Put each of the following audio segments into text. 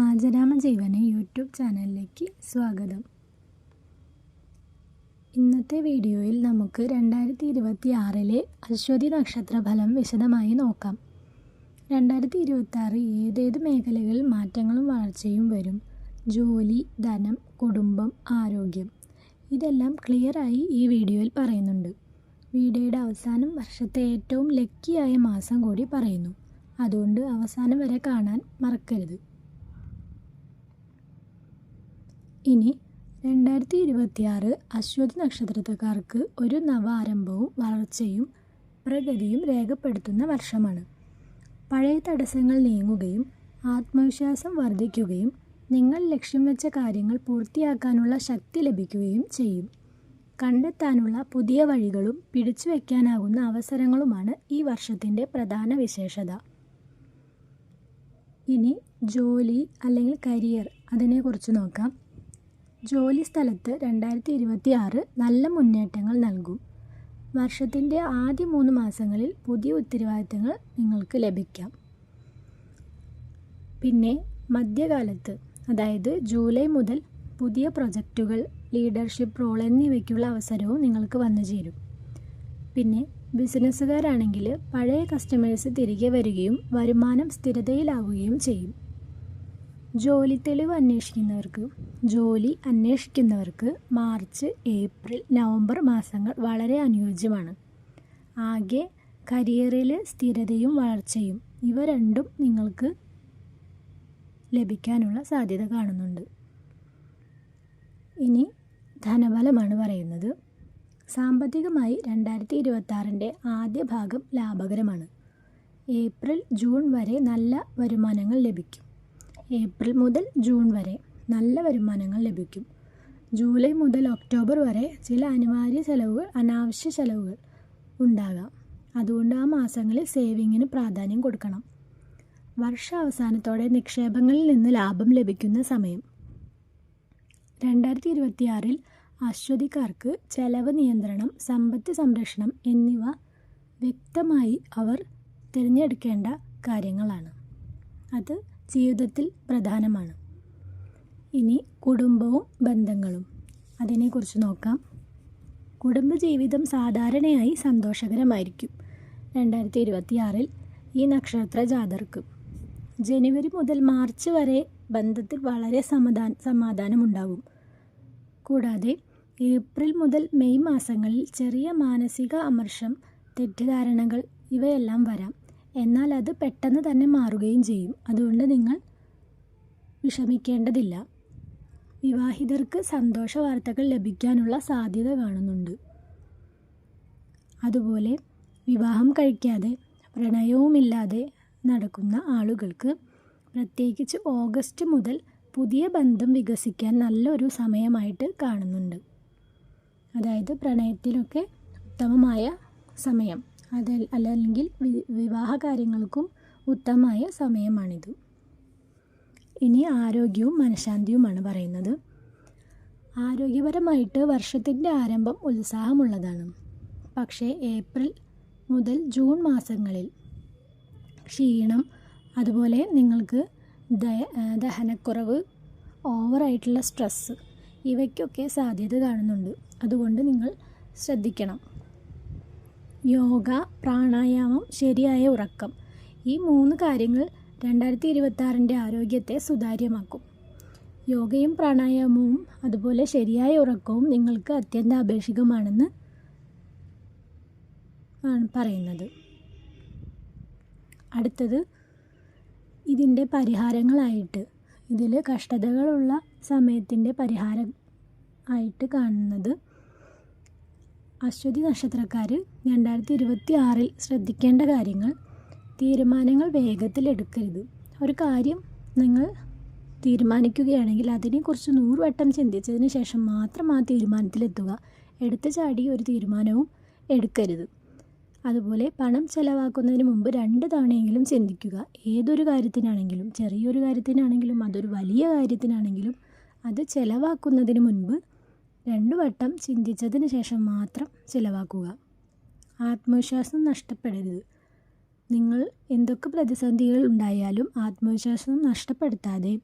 ആചരാമ ജീവന യൂട്യൂബ് ചാനലിലേക്ക് സ്വാഗതം. ഇന്നത്തെ വീഡിയോയിൽ നമുക്ക് രണ്ടായിരത്തി ഇരുപത്തി ആറിലെ അശ്വതി നക്ഷത്ര ഫലം വിശദമായി നോക്കാം. രണ്ടായിരത്തി ഇരുപത്തി ആറ് ഏതേത് മേഖലകളിൽ മാറ്റങ്ങളും വളർച്ചയും വരും? ജോലി ധനം കുടുംബം ആരോഗ്യം. ഇതെല്ലാം ക്ലിയറായി ഈ വീഡിയോയിൽ പറയുന്നുണ്ട്. വീഡിയോയുടെ അവസാനം വർഷത്തെ ഏറ്റവും ലക്കിയായ മാസം കൂടി പറയുന്നു. അതുകൊണ്ട് അവസാനം വരെ കാണാൻ മറക്കരുത്. ഇനി രണ്ടായിരത്തി ഇരുപത്തിയാറ് അശ്വതി നക്ഷത്രക്കാർക്ക് ഒരു നവ ആരംഭവും വളർച്ചയും പ്രഗതിയും രേഖപ്പെടുത്തുന്ന വർഷമാണ്. പഴയ തടസ്സങ്ങൾ നീങ്ങുകയും ആത്മവിശ്വാസം വർദ്ധിക്കുകയും നിങ്ങൾ ലക്ഷ്യം വെച്ച കാര്യങ്ങൾ പൂർത്തിയാക്കാനുള്ള ശക്തി ലഭിക്കുകയും ചെയ്യും. കണ്ടെത്താനുള്ള പുതിയ വഴികളും പിടിച്ചു വയ്ക്കാനാകുന്ന അവസരങ്ങളുമാണ് ഈ വർഷത്തിന്റെ പ്രധാന വിശേഷത. ഇനി ജോലി അല്ലെങ്കിൽ കരിയർ അതിനെക്കുറിച്ച് നോക്കാം. ജോലി സ്ഥലത്ത് രണ്ടായിരത്തി ഇരുപത്തി ആറ് നല്ല മുന്നേറ്റങ്ങൾ നൽകും. വർഷത്തിന്റെ ആദ്യ മൂന്ന് മാസങ്ങളിൽ പുതിയ ഉത്തരവാദിത്തങ്ങൾ നിങ്ങൾക്ക് ലഭിക്കാം. പിന്നെ മധ്യകാലത്ത് അതായത് ജൂലൈ മുതൽ പുതിയ പ്രൊജക്റ്റുകൾ ലീഡർഷിപ്പ് റോൾ എന്നിവയ്ക്കുള്ള അവസരവും നിങ്ങൾക്ക് വന്നു ചേരും. പിന്നെ ബിസിനസ്സുകാരാണെങ്കിൽ പഴയ കസ്റ്റമേഴ്സ് തിരികെ വരികയും വരുമാനം സ്ഥിരതയിലാവുകയും ചെയ്യും. ജോലി തെളിവ് അന്വേഷിക്കുന്നവർക്ക് ജോലി അന്വേഷിക്കുന്നവർക്ക് മാർച്ച് ഏപ്രിൽ നവംബർ മാസങ്ങൾ വളരെ അനുയോജ്യമാണ്. ആകെ കരിയറിൽ സ്ഥിരതയും വളർച്ചയും ഇവ രണ്ടും നിങ്ങൾക്ക് ലഭിക്കാനുള്ള സാധ്യത കാണുന്നുണ്ട്. ഇനി ധനബലമാണ് പറയുന്നത്. സാമ്പത്തികമായി രണ്ടായിരത്തി ഇരുപത്തി ആദ്യ ഭാഗം ലാഭകരമാണ്. ഏപ്രിൽ ജൂൺ വരെ നല്ല വരുമാനങ്ങൾ ലഭിക്കും. ഏപ്രിൽ മുതൽ ജൂൺ വരെ നല്ല വരുമാനങ്ങൾ ലഭിക്കും. ജൂലൈ മുതൽ ഒക്ടോബർ വരെ ചില അനിവാര്യ ചെലവുകൾ അനാവശ്യ ചെലവുകൾ ഉണ്ടാകാം. അതുകൊണ്ട് ആ മാസങ്ങളിൽ സേവിങ്ങിന് പ്രാധാന്യം കൊടുക്കണം. വർഷാവസാനത്തോടെ നിക്ഷേപങ്ങളിൽ നിന്ന് ലാഭം ലഭിക്കുന്ന സമയം. രണ്ടായിരത്തി ഇരുപത്തിയാറിൽ അശ്വതിക്കാർക്ക് ചെലവ് നിയന്ത്രണം സമ്പത്ത് സംരക്ഷണം എന്നിവ വ്യക്തമായി അവർ തിരഞ്ഞെടുക്കേണ്ട കാര്യങ്ങളാണ്. അത് ജീവിതത്തിൽ പ്രധാനമാണ്. ഇനി കുടുംബവും ബന്ധങ്ങളും. അതിനെക്കുറിച്ച് നോക്കാം. കുടുംബജീവിതം സാധാരണയായി സന്തോഷകരമായിരിക്കും. രണ്ടായിരത്തി ഇരുപത്തിയാറിൽ ഈ നക്ഷത്ര ജാതർക്ക് ജനുവരി മുതൽ മാർച്ച് വരെ ബന്ധത്തിൽ വളരെ സമാധാന സമാധാനമുണ്ടാകും കൂടാതെ ഏപ്രിൽ മുതൽ മെയ് മാസങ്ങളിൽ ചെറിയ മാനസിക അമർഷം തെറ്റിദ്ധാരണകൾ ഇവയെല്ലാം വരാം. എന്നാൽ അത് പെട്ടെന്ന് തന്നെ മാറുകയും ചെയ്യും. അതുകൊണ്ട് നിങ്ങൾ വിഷമിക്കേണ്ടതില്ല. വിവാഹിതർക്ക് സന്തോഷ വാർത്തകൾ ലഭിക്കാനുള്ള സാധ്യത കാണുന്നുണ്ട്. അതുപോലെ വിവാഹം കഴിക്കാതെ പ്രണയവുമില്ലാതെ നടക്കുന്ന ആളുകൾക്ക് പ്രത്യേകിച്ച് ഓഗസ്റ്റ് മുതൽ പുതിയ ബന്ധം വികസിക്കാൻ നല്ലൊരു സമയമായിട്ട് കാണുന്നുണ്ട്. അതായത് പ്രണയത്തിനൊക്കെ ഉത്തമമായ സമയം. അത് അല്ലെങ്കിൽ വിവാഹ കാര്യങ്ങൾക്കും ഉത്തമമായ സമയമാണിത്. ഇനി ആരോഗ്യവും മനഃശാന്തിയുമാണ് പറയുന്നത്. ആരോഗ്യപരമായിട്ട് വർഷത്തിന്റെ ആരംഭം ഉത്സാഹമുള്ളതാണ്. പക്ഷേ ഏപ്രിൽ മുതൽ ജൂൺ മാസങ്ങളിൽ ക്ഷീണം അതുപോലെ നിങ്ങൾക്ക് ദഹനക്കുറവ് ഓവറായിട്ടുള്ള സ്ട്രെസ്സ് ഇവയ്ക്കൊക്കെ സാധ്യത കാണുന്നുണ്ട്. അതുകൊണ്ട് നിങ്ങൾ ശ്രദ്ധിക്കണം. യോഗ പ്രാണായാമം ശരിയായ ഉറക്കം. ഈ മൂന്ന് കാര്യങ്ങൾ രണ്ടായിരത്തി ഇരുപത്തി ആരോഗ്യത്തെ സുതാര്യമാക്കും. യോഗയും പ്രാണായാമവും അതുപോലെ ശരിയായ ഉറക്കവും നിങ്ങൾക്ക് അത്യന്താപേക്ഷികമാണെന്ന് ആണ് പറയുന്നത്. അടുത്തത് ഇതിന്റെ പരിഹാരങ്ങളായിട്ട്. ഇതിൽ കഷ്ടതകളുള്ള സമയത്തിന്റെ പരിഹാരം ആയിട്ട് കാണുന്നത് അശ്വതി നക്ഷത്രക്കാർ രണ്ടായിരത്തി ഇരുപത്തി ആറിൽ ശ്രദ്ധിക്കേണ്ട കാര്യങ്ങൾ. തീരുമാനങ്ങൾ വേഗത്തിൽ എടുക്കരുത്. ഒരു കാര്യം നിങ്ങൾ തീരുമാനിക്കുകയാണെങ്കിൽ അതിനെക്കുറിച്ച് നൂറുവട്ടം ചിന്തിച്ചതിന് ശേഷം മാത്രം ആ തീരുമാനത്തിലെത്തുക. എടുത്തു ചാടി ഒരു തീരുമാനവും എടുക്കരുത്. അതുപോലെ പണം ചെലവാക്കുന്നതിന് മുമ്പ് രണ്ട് തവണയെങ്കിലും ചിന്തിക്കുക. ഏതൊരു കാര്യത്തിനാണെങ്കിലും ചെറിയൊരു കാര്യത്തിനാണെങ്കിലും അതൊരു വലിയ കാര്യത്തിനാണെങ്കിലും അത് ചിലവാക്കുന്നതിന് മുൻപ് രണ്ടു വട്ടം ചിന്തിച്ചതിന് ശേഷം മാത്രം ചിലവാക്കുക. ആത്മവിശ്വാസം നഷ്ടപ്പെടരുത്. നിങ്ങൾ എന്തൊക്കെ പ്രതിസന്ധികൾ ഉണ്ടായാലും ആത്മവിശ്വാസം നഷ്ടപ്പെടുത്താതെ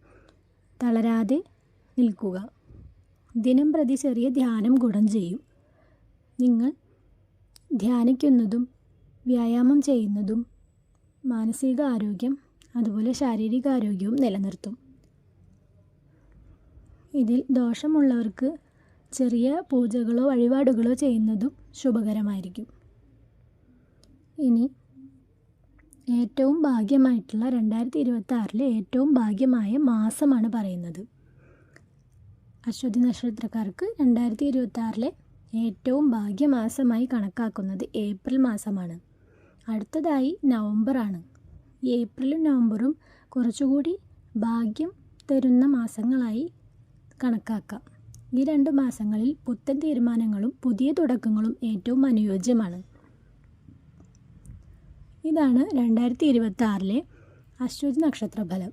തളരാതെ നിൽക്കുക. ദിനം പ്രതി ചെറിയ ധ്യാനം ഗുണം ചെയ്യും. നിങ്ങൾ ധ്യാനിക്കുന്നതും വ്യായാമം ചെയ്യുന്നതും മാനസിക ആരോഗ്യം അതുപോലെ ശാരീരിക ആരോഗ്യവും നിലനിർത്തും. ഇതിൽ ദോഷമുള്ളവർക്ക് ചെറിയ പൂജകളോ വഴിപാടുകളോ ചെയ്യുന്നതും ശുഭകരമായിരിക്കും. ഇനി ഏറ്റവും ഭാഗ്യമായിട്ടുള്ള രണ്ടായിരത്തി ഇരുപത്തി ആറിലെ ഏറ്റവും ഭാഗ്യമായ മാസമാണ് പറയുന്നത്. അശ്വതി നക്ഷത്രക്കാർക്ക് രണ്ടായിരത്തി ഇരുപത്തി ആറിലെ ഏറ്റവും ഭാഗ്യമാസമായി കണക്കാക്കുന്നത് ഏപ്രിൽ മാസമാണ്. അടുത്തതായി നവംബറാണ്. ഏപ്രിലും നവംബറും കുറച്ചുകൂടി ഭാഗ്യം തരുന്ന മാസങ്ങളായി കണക്കാക്കാം. ഈ രണ്ട് മാസങ്ങളിൽ പുത്തൻ തീരുമാനങ്ങളും പുതിയ തുടക്കങ്ങളും ഏറ്റവും അനുയോജ്യമാണ്. ഇതാണ് രണ്ടായിരത്തി ഇരുപത്തി ആറിലെ അശ്വതി നക്ഷത്ര ഫലം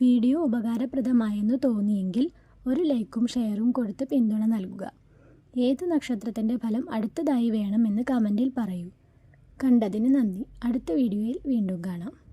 വീഡിയോ ഉപകാരപ്രദമായെന്ന് തോന്നിയെങ്കിൽ ഒരു ലൈക്കും ഷെയറും കൊടുത്ത് പിന്തുണ നൽകുക. ഏത് നക്ഷത്രത്തിന്റെ ഫലം അടുത്തതായി വേണമെന്ന് കമന്റിൽ പറയൂ. കണ്ടതിന് നന്ദി. അടുത്ത വീഡിയോയിൽ വീണ്ടും കാണാം.